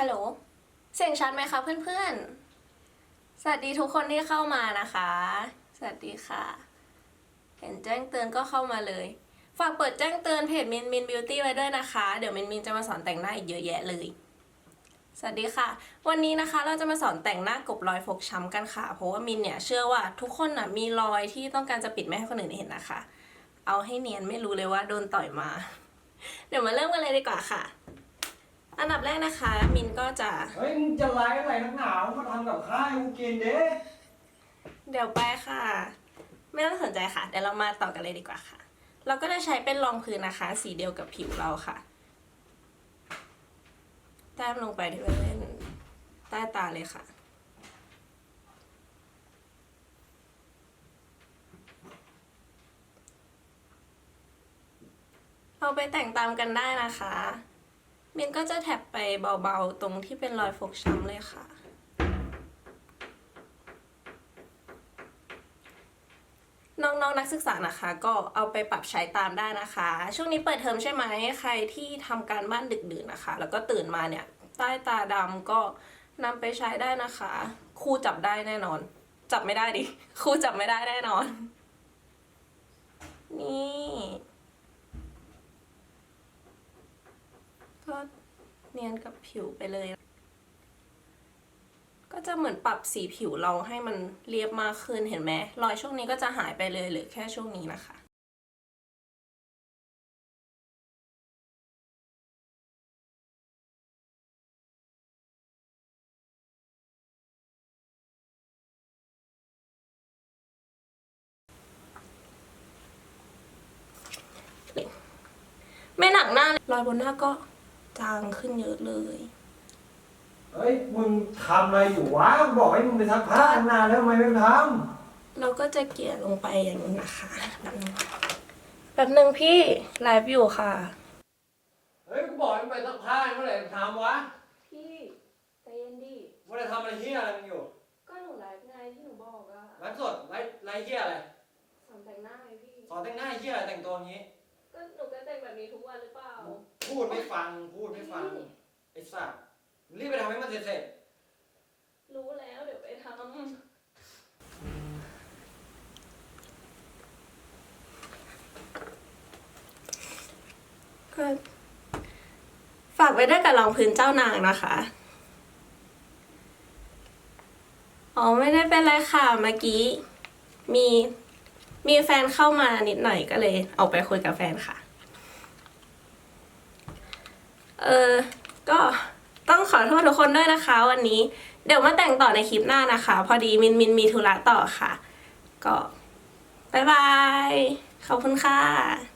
ฮัลโหล เสียงชัดไหมคะเพื่อนๆ สวัสดีทุกคนที่เข้ามานะคะ สวัสดีค่ะ เห็นแจ้งเตือนก็เข้ามาเลย ฝากเปิดแจ้งเตือนเพจมินมินบิวตี้ไว้ด้วยนะคะ เดี๋ยวมินมินจะมาสอนแต่งหน้าอีกเยอะแยะเลย สวัสดีค่ะ วันนี้นะคะเราจะมาสอนแต่งหน้ากบรอยฟกช้ำกันค่ะ เพราะว่ามินเนี่ยเชื่อว่าทุกคนน่ะมีรอยที่ต้องการจะปิดไม่ให้คนอื่นเห็นนะคะ เอาให้เนียนไม่รู้เลยว่าโดนต่อยมา เดี๋ยวมาเริ่มกันเลยดีกว่าค่ะ อันดับแรกนะคะ มินก็จะ เฮ้ยมึงจะไลฟ์อะไรนักหนาวมาทำกับข้าวให้กูกินเด้เดี๋ยวไปค่ะ ไม่ต้องสนใจค่ะ เดี๋ยวเรามาต่อกันเลยดีกว่าค่ะ เราก็จะใช้เป็นรองพื้นนะคะ สีเดียวกับผิวเราค่ะ แต้มลงไปที่บริเวณใต้ตาเลยค่ะเอาไปแต่งตามกันได้นะคะ มินก็จะแท็บไปเบาๆ ตรงที่เป็นรอยฟกช้ำเลยค่ะ น้องๆนักศึกษานะคะ ก็เอาไปปรับใช้ตามได้นะคะ ช่วงนี้เปิดเทอมใช่ไหมใครที่ทำการบ้านดึกดื่นนะคะ แล้วก็ตื่นมาเนี่ย ใต้ตาดำก็นำไปใช้ได้นะคะ ครูจับได้แน่นอน จับไม่ได้ดิ ครูจับไม่ได้แน่นอน นี่ ก็ เนียนกับผิวไปเลย ก็จะเหมือนปรับสีผิวเราให้มันเรียบมากขึ้นเห็นไหมรอยช่วงนี้ก็จะหายไปเลยเหรือแค่ช่วงนี้นะคะไม่หนักหน้าเลยรอยบนหน้าก็ จางขึ้นเยอะเลย เฮ้ย มึงทำอะไรอยู่วะ บอกให้มึงไปซักผ้าตั้งนานแล้วทำไมไม่ทเราก็จะเกลี่ยลงไปอย่างนี้นะคะแบบนึงแบบนึงพี่ไลฟ์อยู่ค่ะำเฮ้ย กูบอกให้มึงไปซักผ้าเมื่อไหร่มึงทำวะพี่ใจเย็นดิเมื่อไหร่ทำอะไรเฮียอะไรมึงอยู่ก็หนูไลฟ์ไงที่หนูบอกอะไลฟ์สดไลฟ์ไลฟ์เฮียอะไรสอนแต่งหน้าไงพี่ สอนแต่งหน้าเฮียอะไรแต่งตัวอย่างงี้ ก็หนูก็แต่งแบบนี้ทุกวันหรือเปล่า พูดไม่ฟัง พูดไม่ฟัง ไอ้สัสมึงรีบไปทำให้มันเสร็จรู้แล้วเดี๋ยวไปทำก็ฝากไว้ด้วยกับรองพื้นเจ้านางนะคะ อ๋อไม่ได้เป็นไรค่ะเมื่อกี้ มีมีแฟนเข้ามานิดหน่อยก็เลยออกไปคุยกับแฟนค่ะ เออ ก็ต้องขอโทษทุกคนด้วยนะคะ วันนี้ เดี๋ยวมาแต่งต่อในคลิปหน้านะคะ พอดีมินมินมีธุระต่อค่ะ ก็บายบาย ขอบคุณค่ะ